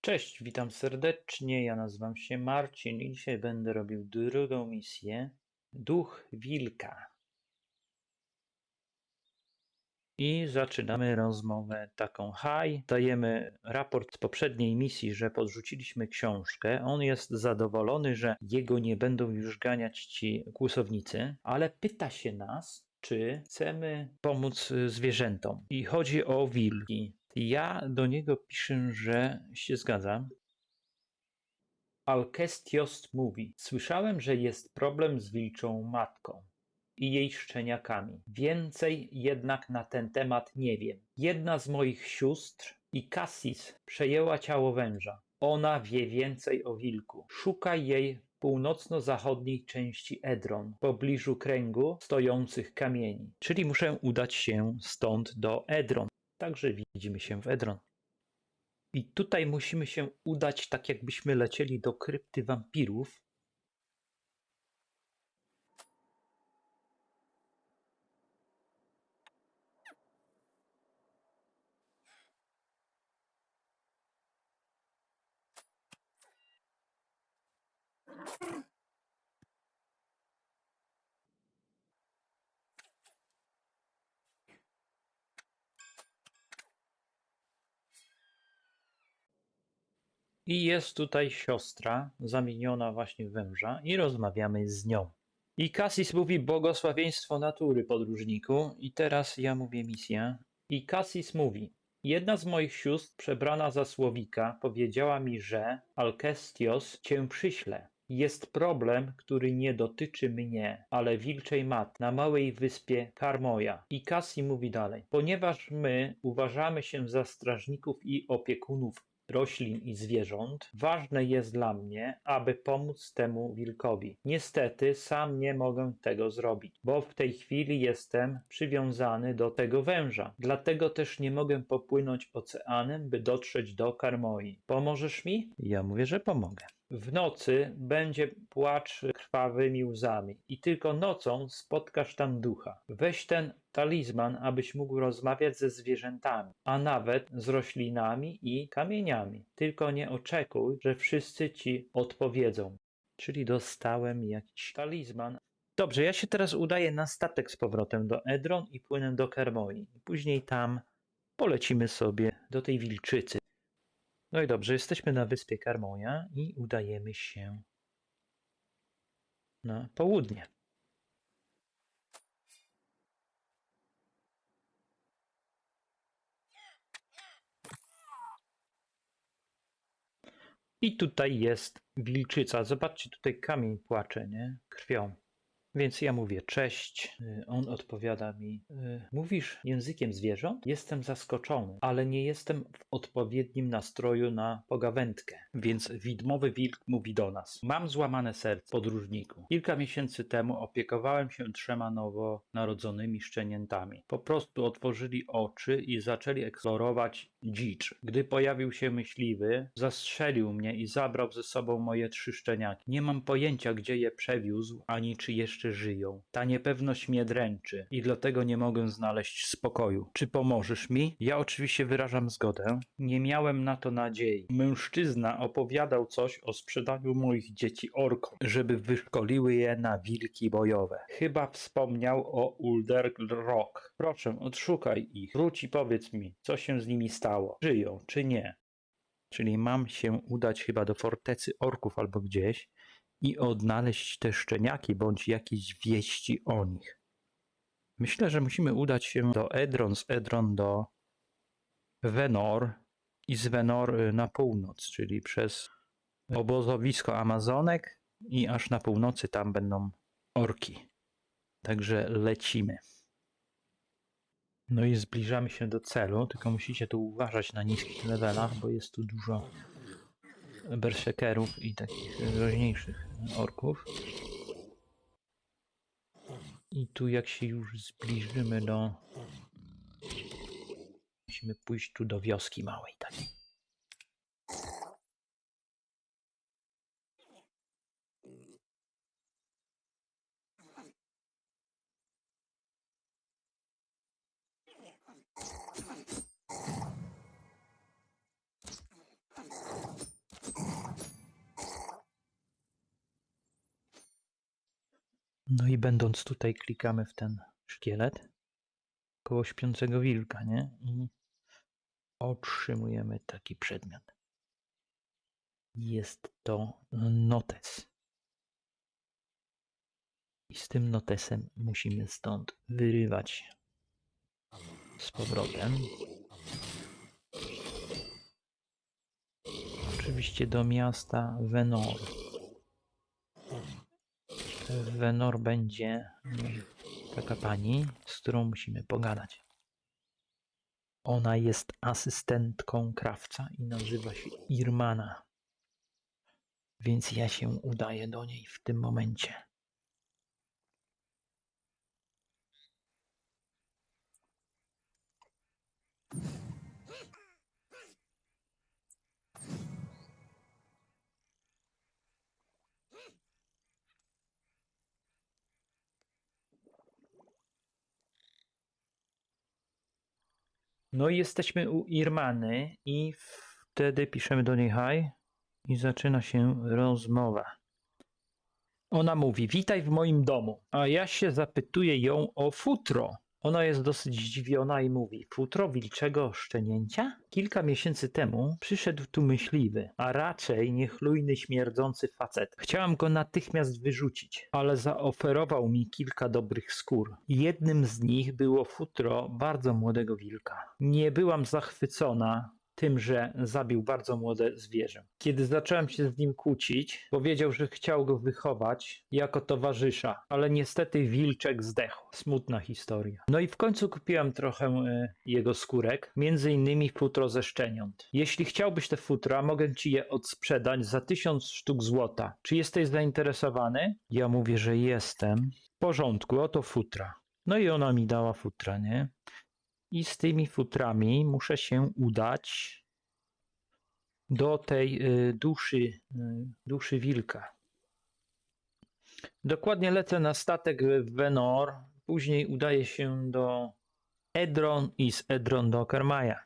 Cześć, witam serdecznie. Ja nazywam się Marcin i dzisiaj będę robił drugą misję. Duch Wilka. I zaczynamy rozmowę taką. Haj, dajemy raport z poprzedniej misji, że podrzuciliśmy książkę. On jest zadowolony, że jego nie będą już ganiać ci kłusownicy, ale pyta się nas, czy chcemy pomóc y, zwierzętom. I chodzi o wilki. Ja do niego piszę, że się zgadzam. Alkestios mówi: Słyszałem, że jest problem z wilczą matką i jej szczeniakami. Więcej jednak na ten temat nie wiem. Jedna z moich sióstr i Cassis przejęła ciało węża. Ona wie więcej o wilku. Szukaj jej północno-zachodniej części Edron, w pobliżu kręgu stojących kamieni. Czyli muszę udać się stąd do Edron. Także widzimy się w Edron. I tutaj musimy się udać tak, jakbyśmy lecieli do krypty wampirów. I jest tutaj siostra, zamieniona właśnie w węża, i rozmawiamy z nią. I Cassis mówi błogosławieństwo natury, podróżniku. I teraz ja mówię misja. I Cassis mówi: Jedna z moich sióstr, przebrana za słowika, powiedziała mi, że Alkestios cię przyśle. Jest problem, który nie dotyczy mnie, ale wilczej mat na małej wyspie Karmoja. I Cassi mówi dalej: Ponieważ my uważamy się za strażników i opiekunów roślin i zwierząt, ważne jest dla mnie, aby pomóc temu wilkowi. Niestety sam nie mogę tego zrobić, bo w tej chwili jestem przywiązany do tego węża. Dlatego też nie mogę popłynąć oceanem, by dotrzeć do Karmoi. Pomożesz mi? Ja mówię, że pomogę. W nocy będzie płacz krwawymi łzami i tylko nocą spotkasz tam ducha. Weź ten talizman, abyś mógł rozmawiać ze zwierzętami, a nawet z roślinami i kamieniami. Tylko nie oczekuj, że wszyscy ci odpowiedzą. Czyli dostałem jakiś talizman. Dobrze, ja się teraz udaję na statek z powrotem do Edron i płynę do Kermoi. Później tam polecimy sobie do tej wilczycy. No i dobrze, jesteśmy na wyspie Karmoja i udajemy się na południe. I tutaj jest wilczyca. Zobaczcie, tutaj kamień płacze, nie? Krwią. Więc ja mówię cześć. Y, On odpowiada mi: y, Mówisz językiem zwierząt? Jestem zaskoczony, ale nie jestem w odpowiednim nastroju na pogawędkę. Więc widmowy wilk mówi do nas: Mam złamane serce, podróżniku. Kilka miesięcy temu opiekowałem się trzema nowonarodzonymi szczeniętami. Po prostu otworzyli oczy i zaczęli eksplorować dzicz. Gdy pojawił się myśliwy, zastrzelił mnie i zabrał ze sobą moje trzy szczeniaki. Nie mam pojęcia, gdzie je przewiózł, ani czy jeszcze żyją. Ta niepewność mnie dręczy i dlatego nie mogę znaleźć spokoju. Czy pomożesz mi? Ja oczywiście wyrażam zgodę. Nie miałem na to nadziei. Mężczyzna opowiadał coś o sprzedaniu moich dzieci orkom, żeby wyszkoliły je na wilki bojowe. Chyba wspomniał o Ulder Rock. Proszę, odszukaj ich. Wróć i powiedz mi, co się z nimi stało. Żyją czy nie? Czyli mam się udać chyba do fortecy orków albo gdzieś i odnaleźć te szczeniaki bądź jakieś wieści o nich. Myślę, że musimy udać się do Edron, z Edron do Venor i z Venor y, na północ, czyli przez obozowisko Amazonek i aż na północy tam będą orki. Także lecimy. No i zbliżamy się do celu, tylko musicie tu uważać na niskich levelach, bo jest tu dużo berserkerów i takich groźniejszych orków. I tu jak się już zbliżymy do... Musimy pójść tu do wioski małej takiej. No i będąc tutaj, klikamy w ten szkielet koło śpiącego wilka, nie? I otrzymujemy taki przedmiot. Jest to notes. I z tym notesem musimy stąd wyrywać z powrotem. Oczywiście do miasta Venor. W Venor będzie mm, taka pani, z którą musimy pogadać. Ona jest asystentką krawca i nazywa się Irmana. Więc ja się udaję do niej w tym momencie. No i jesteśmy u Irmany i wtedy piszemy do niej hi i zaczyna się rozmowa. Ona mówi: Witaj w moim domu. A ja się zapytuję ją o futro. Ona jest dosyć zdziwiona i mówi: Futro wilczego szczenięcia? Kilka miesięcy temu przyszedł tu myśliwy, a raczej niechlujny, śmierdzący facet. Chciałam go natychmiast wyrzucić, ale zaoferował mi kilka dobrych skór. Jednym z nich było futro bardzo młodego wilka. Nie byłam zachwycona, tym, że zabił bardzo młode zwierzę. Kiedy zacząłem się z nim kłócić, powiedział, że chciał go wychować jako towarzysza, ale niestety wilczek zdechł. Smutna historia. No i w końcu kupiłem trochę e, jego skórek, między innymi futro ze szczeniąt. Jeśli chciałbyś te futra, mogę ci je odsprzedać za tysiąc sztuk złota. Czy jesteś zainteresowany? Ja mówię, że jestem. W porządku, oto futra. No i ona mi dała futra, nie? I z tymi futrami muszę się udać do tej y, duszy, y, duszy wilka. Dokładnie lecę na statek w Venor, później udaję się do Edron i z Edron do Kermaja.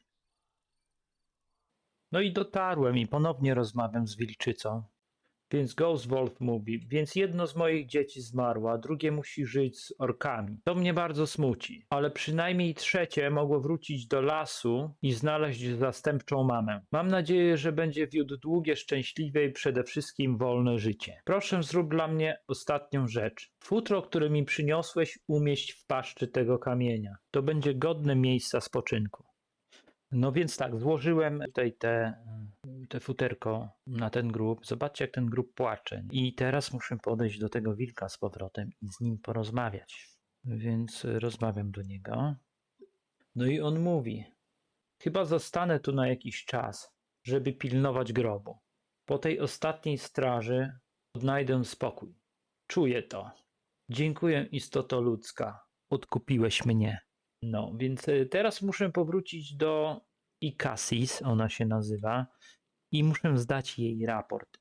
No i dotarłem i ponownie rozmawiam z wilczycą. Więc Ghostwolf mówi, więc jedno z moich dzieci zmarło, a drugie musi żyć z orkami. To mnie bardzo smuci, ale przynajmniej trzecie mogło wrócić do lasu i znaleźć zastępczą mamę. Mam nadzieję, że będzie wiódł długie, szczęśliwe i przede wszystkim wolne życie. Proszę zrób dla mnie ostatnią rzecz. Futro, które mi przyniosłeś, umieść w paszczy tego kamienia. To będzie godne miejsca spoczynku. No więc tak, złożyłem tutaj te, te futerko na ten grób. Zobaczcie, jak ten grób płacze. I teraz muszę podejść do tego wilka z powrotem i z nim porozmawiać. Więc rozmawiam do niego. No i on mówi: Chyba zostanę tu na jakiś czas, żeby pilnować grobu. Po tej ostatniej straży odnajdę spokój. Czuję to. Dziękuję, istoto ludzka. Odkupiłeś mnie. No, więc y, teraz muszę powrócić do Ikasis, ona się nazywa, i muszę zdać jej raport.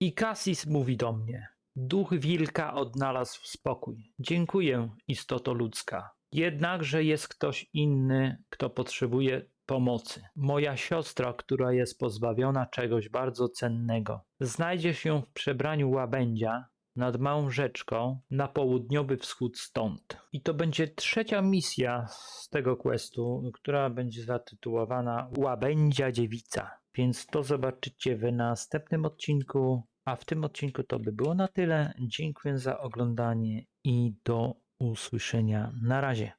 Ikasis mówi do mnie. Duch wilka odnalazł spokój. Dziękuję, istoto ludzka. Jednakże jest ktoś inny, kto potrzebuje pomocy. Moja siostra, która jest pozbawiona czegoś bardzo cennego. Znajdzie się w przebraniu łabędzia nad małą rzeczką na południowy wschód stąd. I to będzie trzecia misja z tego questu, która będzie zatytułowana Łabędzia Dziewica. Więc to zobaczycie w następnym odcinku. A w tym odcinku to by było na tyle. Dziękuję za oglądanie i do usłyszenia. Na razie.